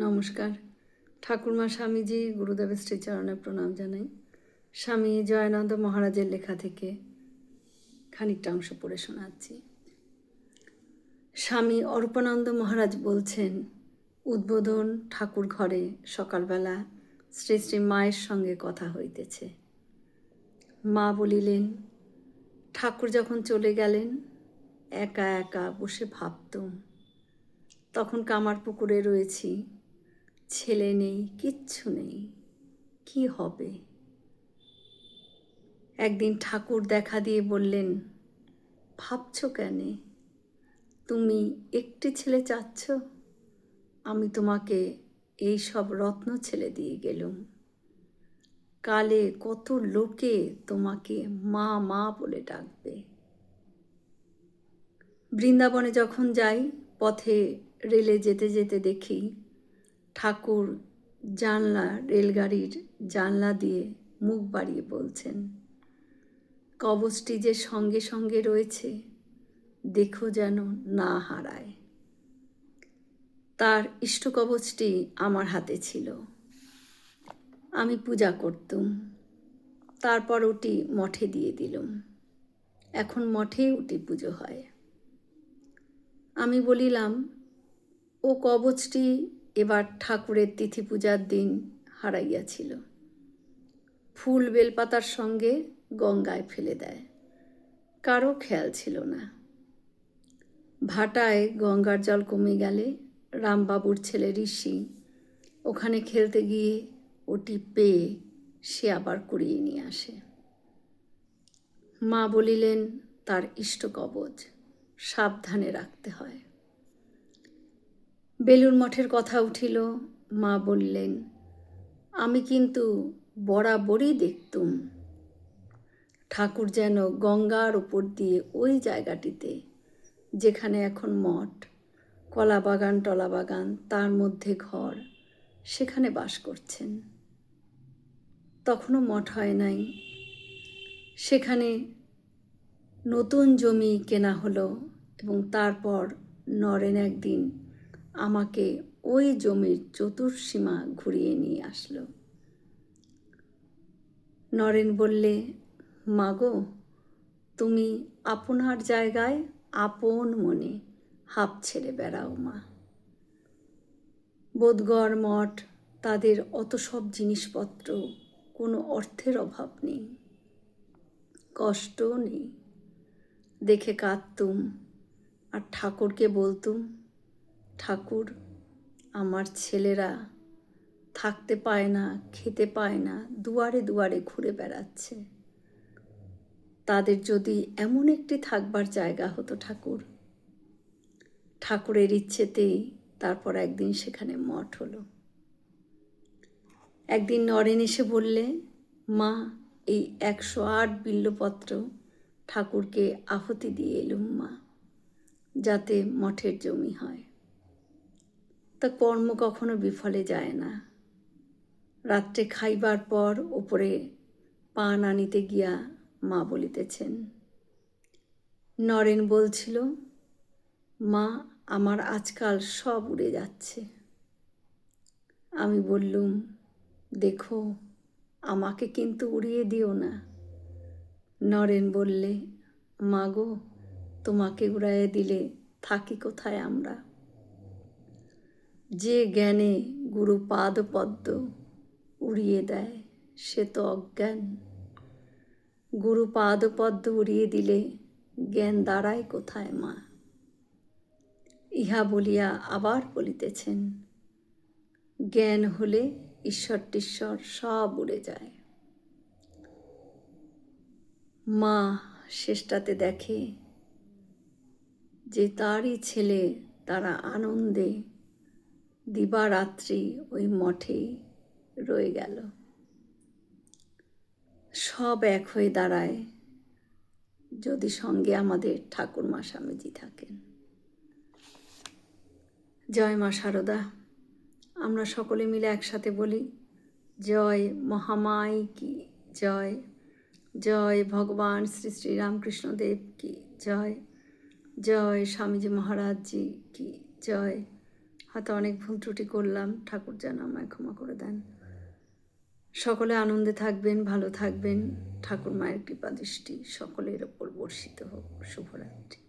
নমস্কার। ঠাকুরমা স্বামীজি গুরুদেবের শ্রীচরণে প্রণাম জানাই। স্বামী জয়ানন্দ মহারাজের লেখা থেকে খানিকটা অংশ পড়ে শোনাচ্ছি। স্বামী অর্পণানন্দ মহারাজ বলছেন, উদ্বোধন ঠাকুর ঘরে সকালবেলা শ্রী শ্রী মায়ের সঙ্গে কথা হইতেছে। মা বলিলেন, ঠাকুর যখন চলে গেলেন, একা একা বসে ভাবতুম। তখন কামার পুকুরে রয়েছি। ছেলে নেই, কিচ্ছু নেই। কি হবে? একদিন ঠাকুর দেখা দিয়ে বললেন, ভাবছ কেন? তুমি একটি ছেলে চাচ্ছ? আমি তোমাকে এই সব রত্ন ছেলে দিয়ে গেলুম। কালে কত লোকে তোমাকে মা মা বলে ডাকবে। বৃন্দাবনে যখন যাই, পথে রেলে যেতে যেতে দেখি ঠাকুর জানলা রেলগাড়ির জানলা দিয়ে মুখ বাড়িয়ে বলছেন, কবচটি যে সঙ্গে সঙ্গে রয়েছে, দেখো যেন না হারায়। তার ইষ্টকবচটি আমার হাতে ছিল। আমি পূজা করতুম, তারপর ওটি মঠে দিয়ে দিলুম। এখন মঠে ওটি পুজো হয়। আমি বলিলাম, ও কবচটি এবার ঠাকুরের তিথি পূজার দিন হারাইয়াছিল। ফুল বেলপাতার সঙ্গে গঙ্গায় ফেলে দেয়। কারও খেয়াল ছিল না। ভাটায় গঙ্গার জল কমে গেলে রামবাবুর ছেলে ঋষি ওখানে খেলতে গিয়ে ওটি পেয়ে সে আবার কুড়িয়ে নিয়ে আসে। মা বলিলেন, তার ইষ্ট কবচ সাবধানে রাখতে হয়। বেলুর মঠের কথা উঠিল, মা বললেন, আমি কিন্তু বরাবরই দেখতুম। ঠাকুর যেন গঙ্গার উপর দিয়ে ওই জায়গাটিতে, যেখানে এখন মঠ কলা বাগান টলা বাগান তার মধ্যে ঘর, সেখানে বাস করছেন। তখনও মঠ হয় নাই। সেখানে নতুন জমি কেনা হলো এবং তারপর নরেন একদিন আমাকে ওই জমির চতুর্সীমা ঘুরিয়ে নিয়ে আসলো। নরেন বললে, মাগো, তুমি আপনার জায়গায় আপন মনে হাঁপ ছেড়ে বেড়াও মা। বোধগড় মঠ তাদের অত সব জিনিসপত্র কোনো অর্থের অভাব নেই। কষ্টও নেই। দেখে কাঁদতুম আর ঠাকুরকে বলতুম ঠাকুর, আমার ছেলেরা থাকতে পায় না, খেতে পায় না, দুয়ারে দুয়ারে ঘুরে বেড়াচ্ছে। তাদের যদি এমন একটি থাকবার জায়গা হতো ঠাকুর, ঠাকুরের ইচ্ছেতেই তারপর একদিন সেখানে মঠ হলো। একদিন নরেন এসে বললে, মা, এই একশো আট বিল্লপত্র ঠাকুরকে আহতি দিয়ে এলুম মা, যাতে মঠের জমি হয়। তা কর্ম কখনো বিফলে যায় না। রাত্রে খাইবার পর ওপরে পান আনিতে গিয়া মা বলিতেছেন, নরেন বলছিল, মা, আমার আজকাল সব উড়ে যাচ্ছে। আমি বললুম, দেখো, আমাকে কিন্তু উড়িয়ে দিও না। নরেন বললে মাগো তোমাকে উড়াইয়ে দিলে থাকি কোথায় আমরা? যে জ্ঞানে গুরু পাদপদ্ম উড়িয়ে দেয়, সে তো অজ্ঞান। গুরু পাদপদ্ম উড়িয়ে দিলে জ্ঞান দাঁড়ায় কোথায় মা? ইহা বলিয়া আবার বলিতেছেন, জ্ঞান হলে ঈশ্বর টিশ্বর সব উড়ে যায়। মা শেষটাতে দেখে যে তারই ছেলে তারা আনন্দে দিবারাত্রি ওই মঠেই রয়ে গেল। সব এক হয়ে দাঁড়ায় যদি সঙ্গে আমাদের ঠাকুরমা স্বামীজি থাকেন। জয় মা শারদা আমরা সকলে মিলে একসাথে বলি, জয় মহামায় কি, জয় জয় ভগবান শ্রী শ্রী রামকৃষ্ণদেব কি, জয় জয় স্বামীজি মহারাজজি কি, জয় হয়তো অনেক ভুল ত্রুটি করলাম, ঠাকুর যেন আমায় ক্ষমা করে দেন। সকলে আনন্দে থাকবেন, ভালো থাকবেন। ঠাকুর মায়ের কৃপা দৃষ্টি সকলের ওপর বর্ষিত হোক। শুভরাত্রি।